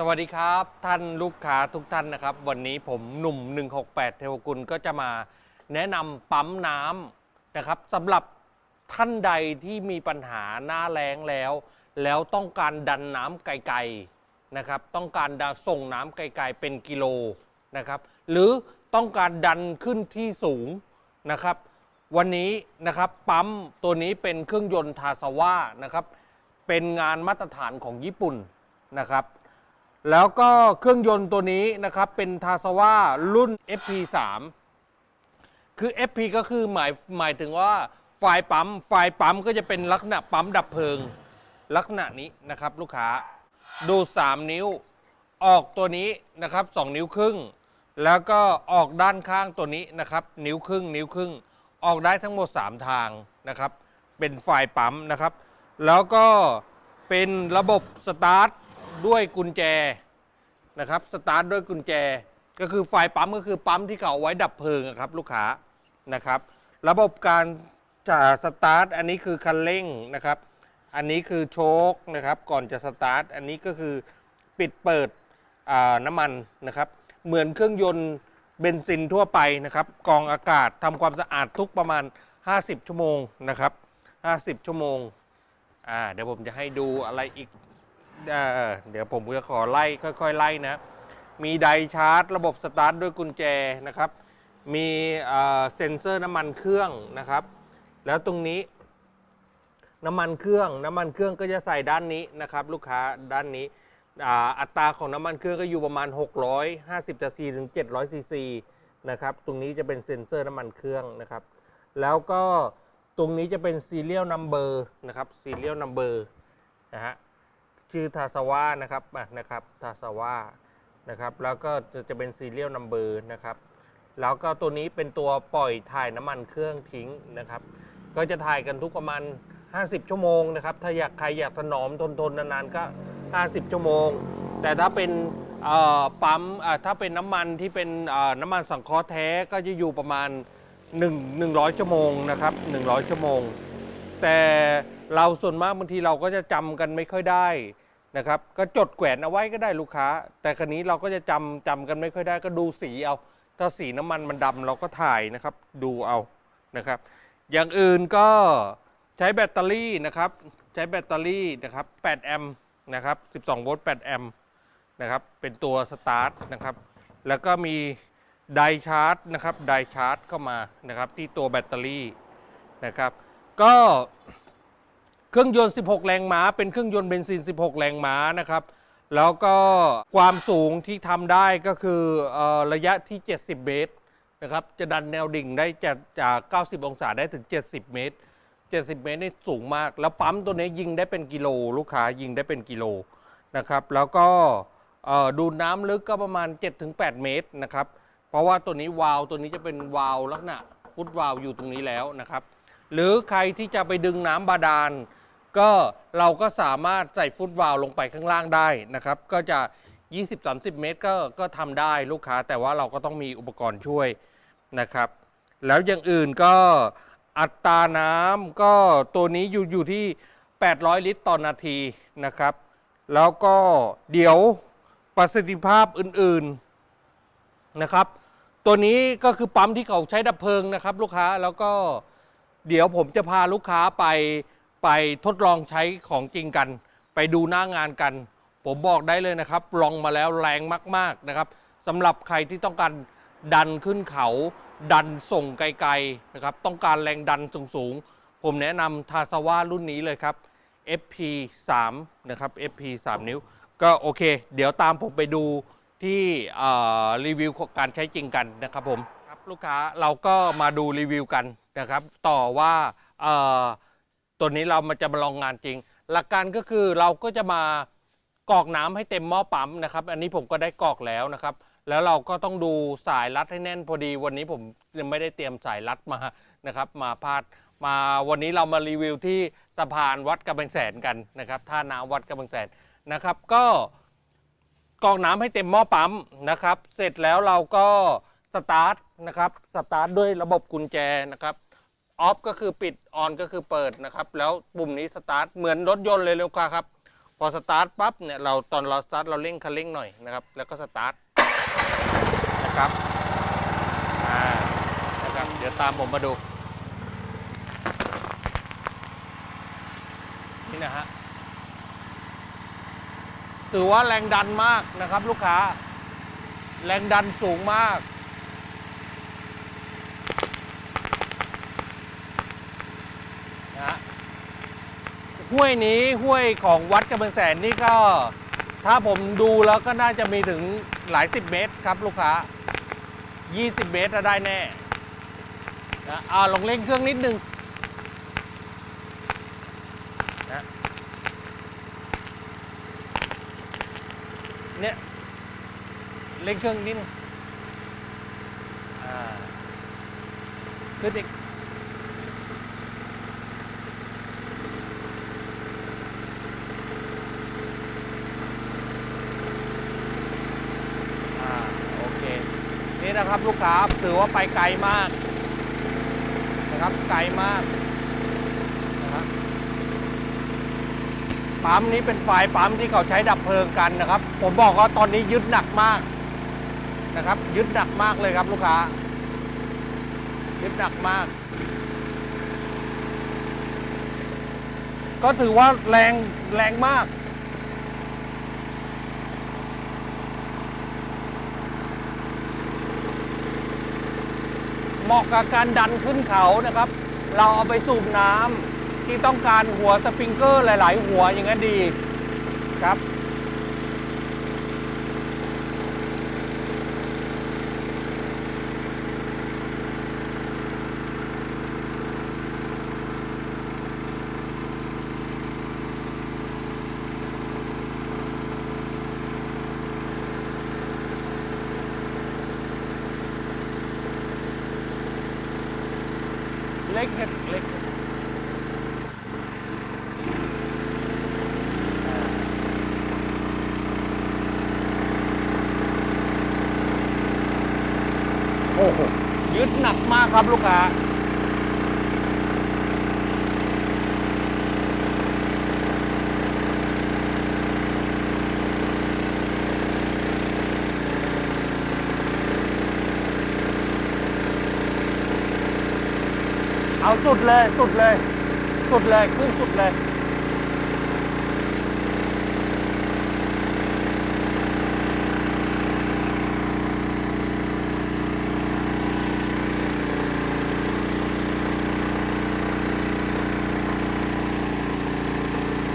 สวัสดีครับ ท่านลูกค้าทุกท่านนะครับ วันนี้ผมหนุ่ม 168 เทวกุลก็จะมาแนะนำปั๊มน้ำนะครับสำหรับท่านใดที่มีปัญหาหน้าแล้งแล้ว แล้วต้องการดันน้ำไกลๆนะครับ ต้องการดส่งน้ำไกลๆเป็นกิโลนะครับ หรือต้องการดันขึ้นที่สูงนะครับ วันนี้นะครับปั๊มตัวนี้เป็นเครื่องยนต์ทาซาว่านะครับ เป็นงานมาตรฐานของญี่ปุ่นนะครับ แล้วก็เครื่องยนต์ตัวนี้นะครับเป็นทาซาว่ารุ่น FP3 คือ FP ก็คือหมายหมายถึงว่าไฟปั๊มไฟปั๊มก็จะเป็นลักษณะปั๊มดับเพลิง ลักษณะนี้นะครับลูกค้าดู 3 นิ้ว ออกตัวนี้นะครับ 2 นิ้วครึ่ง แล้วก็ออกด้านข้างตัวนี้นะครับ นิ้วครึ่ง นิ้วครึ่ง ออกได้ทั้งหมด 3 ทางนะครับ เป็นไฟปั๊มนะครับ แล้วก็เป็นระบบสตาร์ท ด้วยกุญแจนะครับสตาร์ทด้วยกุญแจ ก็คือไฟปั๊มก็คือปั๊มที่เขาเอาไว้ดับเพลิงอะครับลูกค้านะครับ ระบบการจะสตาร์ทอันนี้คือคันเร่งนะครับ อันนี้คือโชคนะครับก่อนจะสตาร์ทอันนี้ก็คือปิดเปิดน้ำมันนะครับ เหมือนเครื่องยนต์เบนซินทั่วไปนะครับกองอากาศทำความสะอาดทุกประมาณ 50 ชั่วโมงนะครับ 50 ชั่วโมงอ่าเดี๋ยวผมจะให้ดูอะไรอีก เเดี๋ยวผมจะขอไล่ค่อย ๆ ไล่นะ มีไดชาร์จ ระบบสตาร์ทด้วยกุญแจนะครับ มีเซ็นเซอร์น้ำมันเครื่องนะครับ แล้วตรงนี้น้ำมันเครื่อง น้ำมันเครื่องก็จะใส่ด้านนี้นะครับ ลูกค้าด้านนี้อ,อัตราของน้ำมันเครื่องก็อยู่ประมาณ 650ซีถึง 700ซีซีนะครับ ตรงนี้จะเป็นเซ็นเซอร์น้ำมันเครื่องนะครับ แล้วก็ตรงนี้จะเป็น serial number นะครับ serial number นะฮะ ชื่อทาสวานะครับอะนะครับทาสวานะครับ แล้วก็จะจะเป็น serial number นะครับ แล้วก็ตัวนี้เป็นตัวปล่อยถ่ายน้ำมันเครื่องทิ้งนะครับ ก็จะถ่ายกันทุกประมาณ 50 ชั่วโมงนะครับ ถ้าอยากใครอยากถนอมทนทนนานๆก็ 50 ชั่วโมง แต่ถ้าเป็นปั๊มถ้าเป็นน้ำมันที่เป็นน้ำมันสังเคราะห์แท้ก็จะอยู่ประมาณ 1 100 ชั่วโมงนะครับ 100 ชั่วโมง แต่เราส่วนมากบางทีเราก็จะจำกันไม่ค่อยได้นะครับ ก็จดแขวนเอาไว้ก็ได้ลูกค้า แต่ครนี้เราก็จะจำจำกันไม่ค่อยได้ก็ดูสีเอา ถ้าสีน้ำมันมันดำเราก็ถ่ายนะครับ ดูเอานะครับ อย่างอื่นก็ใช้แบตเตอรี่นะครับ ใช้แบตเตอรี่นะครับ8แอมป์นะครับ12โวลต์8แอมป์นะครับ เป็นตัวสตาร์ทนะครับ แล้วก็มีไดชาร์จนะครับ ไดชาร์จเข้ามานะครับ ที่ตัวแบตเตอรี่นะครับ ก็เครื่องยนต์ 16 แรงม้า เป็นเครื่องยนต์เบนซิน 16 แรงม้านะครับ แล้วก็ความสูงที่ทำได้ก็คืออระยะที่ 70 เมตรนะครับ จะดันแนวดิ่งได้จากจาก 90 องศาได้ถึง 70 เมตร 70 เมตรนี่สูงมาก แล้วปั๊มตัวนี้ยิงได้เป็นกิโล ลูกค้ายิงได้เป็นกิโลนะครับ แล้วก็ดูน้ำลึกก็ประมาณ 7-8 เมตรนะครับ เพราะว่าตัวนี้วาล์วตัวนี้จะเป็นวาล์วลักษณะฟุตวาล์วอยู่ตรงนี้แล้วนะครับ หรือใครที่จะไปดึงน้ำบาดาล ก็เราก็สามารถใส่ฟุตวาล์วลงไปข้างล่างได้นะครับ ก็จะ 20-30 เมตรก็ก็ทำได้ลูกค้า แต่ว่าเราก็ต้องมีอุปกรณ์ช่วยนะครับ แล้วอย่างอื่นก็อัตราน้ำก็ตัวนี้อยู่อยู่ที่ 800 ลิตรต่อนาทีนะครับ แล้วก็เดี๋ยวประสิทธิภาพอื่นๆนะครับ ตัวนี้ก็คือปั๊มที่เขาใช้ดับเพลิงนะครับ ลูกค้าแล้วก็ เดี๋ยวผมจะพาลูกค้าไปไปทดลองใช้ของจริงกัน ไปดูหน้างานกัน ผมบอกได้เลยนะครับ ลองมาแล้วแรงมาก ๆนะครับสำหรับใครที่ต้องการดันขึ้นเขา ดันส่งไกลๆนะครับ ต้องการแรงดันสูงๆ ผมแนะนำทาสวารุ่นนี้เลยครับ FP3 นะครับ FP 3 นิ้ว ก็โอเค เดี๋ยวตามผมไปดูที่รีวิวการใช้จริงกันนะครับผมครับลูกค้าเราก็มาดูรีวิวกัน นะครับ ต่อว่าตัวนี้เรามาจะมาลองงานจริง หลักการก็คือเราก็จะมากรอกน้ำให้เต็มหม้อปั๊มนะครับ อันนี้ผมก็ได้กรอกแล้วนะครับ แล้วเราก็ต้องดูสายรัดให้แน่นพอดี วันนี้ผมยังไม่ได้เตรียมสายรัดมานะครับ มาพาดมาวันนี้เรามารีวิวที่สะพานวัดกำแพงแสนกันนะครับท่าน้ำวัดกำแพงแสนนะครับ ก็กรอกน้ำให้เต็มหม้อปั๊มนะครับ เสร็จแล้วเราก็สตาร์ทนะครับสตาร์ทด้วยระบบกุญแจนะครับ ออฟก็คือปิดออนก็คือเปิดนะครับ แล้วปุ่มนี้สตาร์ทเหมือนรถยนต์เลยลูกค้าครับ พอสตาร์ทปั๊บเนี่ยเราตอนเราสตาร์ทเราเร่งคันเร่งหน่อยนะครับ แล้วก็สตาร์ทนะครับอ่านะครับเดี๋ยวตามผมมาดู นี่นะฮะถือว่าแรงดันมากนะครับ ลูกค้า แรงดันสูงมากนะฮะ ห้วยนี้ห้วยของวัดกำแพงแสนนี่ก็ ถ้าผมดูแล้วก็น่าจะมีถึงหลายสิบเมตรครับลูกค้า 20 เมตรจะได้แน่นะอ่าลองเร่งเครื่องนิดนึงเนี่ยเร่งเครื่องนิดนึงอ่าขึ้นอีกอ่าโอเค นี่นะครับ ลูกค้าถือว่าไปไกลมากนะครับไกลมากนะปั๊มนี้เป็นไฟปั๊มที่เขาใช้ดับเพลิงกันนะครับ ผมบอกว่าตอนนี้ยึดหนักมากนะครับยึดหนักมากเลยครับลูกค้ายึดหนักมาก ก็ถือว่าแรงแรงมาก เหมาะกับการดันขึ้นเขานะครับ เราเอาไปสูบน้ำที่ต้องการหัวสปริงเกอร์หลาย ๆ หัวอย่างนั้นดีครับ เล็กเนี่ยเล็กโอ้โหยึดหนักมากครับลูกค้า เอาสุดเลย สุดเลย สุดเลยขึ้นสุดเลย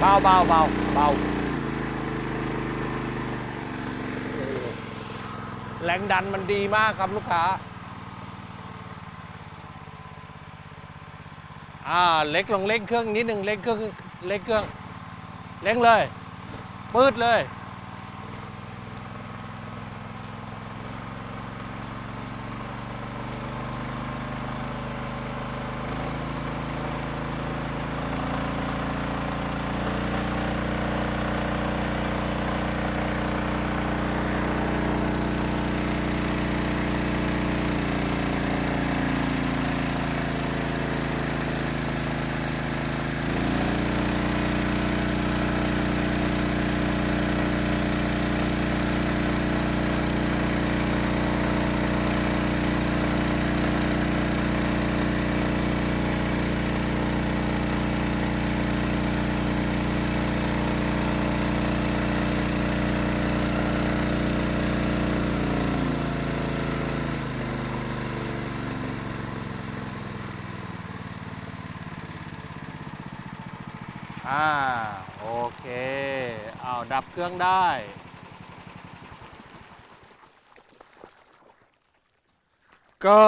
เบาเบาเบาเบาโอ้โหแรงดันมันดีมากครับลูกค้า อ่าเล็กลงเล่งเครื่องนิดหนึ่งเล่งเครื่องเล่งเครื่องเล่งเลยปืดเลย อ่าโอเคเอาดับเครื่องได้ ก็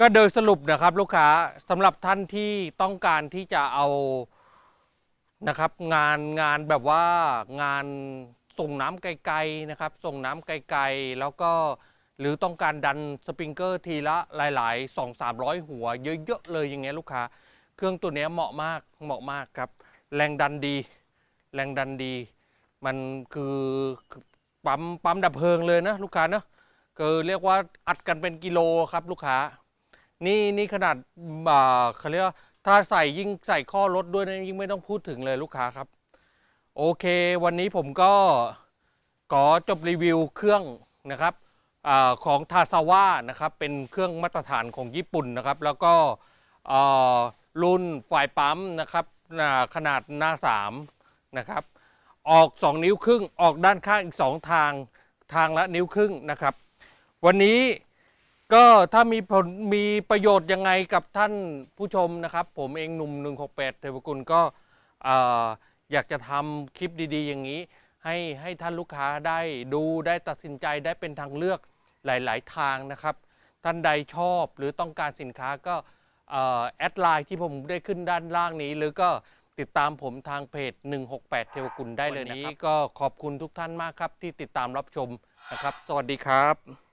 ก็โดยสรุปนะครับลูกค้าสำหรับท่านที่ต้องการที่จะเอานะครับ งานงานแบบว่างานส่งน้ำไกลๆนะครับ ส่งน้ำไกลๆแล้วก็หรือต้องการดันสปริงเกอร์ทีละหลาย ๆ 2 3 0 0 หัวเยอะ ๆ เลยอย่างเงี้ยลูกค้า เครื่องตัวนี้เหมาะมากเหมาะมากครับ แรงดันดี แรงดันดี มันคือปั๊มปั๊มดับเพลิงเลยนะลูกค้าเนะคือเรียกว่าอัดกันเป็นกิโลครับลูกค้า นี่นี่ขนาดอ่าเขาเรียกว่าถ้าใส่ยิ่งใส่ข้อรถด้วยนะยิ่งไม่ต้องพูดถึงเลยลูกค้าครับ โอเค วันนี้ผมก็ขอจบรีวิวเครื่องนะครับอของทาซาว่านะครับเป็นเครื่องมาตรฐานของญี่ปุ่นนะครับ แล้วก็อ่า รุ่นไฟปั๊มนะครับขนาดหน้า3นะครับออก 2 นิ้วครึ่งออกด้านข้างอีก 2 ทางทางละนิ้วครึ่งนะครับ วันนี้ก็ถ้ามีผลมีประโยชน์ยังไงกับท่านผู้ชมนะครับ ผมเองหนุ่ม 168 เทวกุลก็ออยากจะทำคลิปดี ๆ อย่างนี้ ให้ให้ท่านลูกค้าได้ดูได้ตัดสินใจได้เป็นทางเลือกหลาย ๆ ทางนะครับ ท่านใดชอบหรือต้องการสินค้าก็ แอดไลน์ที่ผมได้ขึ้นด้านล่างนี้ หรือก็ติดตามผมทางเพจ 168 เทวกุลได้เลยนะครับก็ขอบคุณทุกท่านมากครับที่ติดตามรับชมนะครับ สวัสดีครับ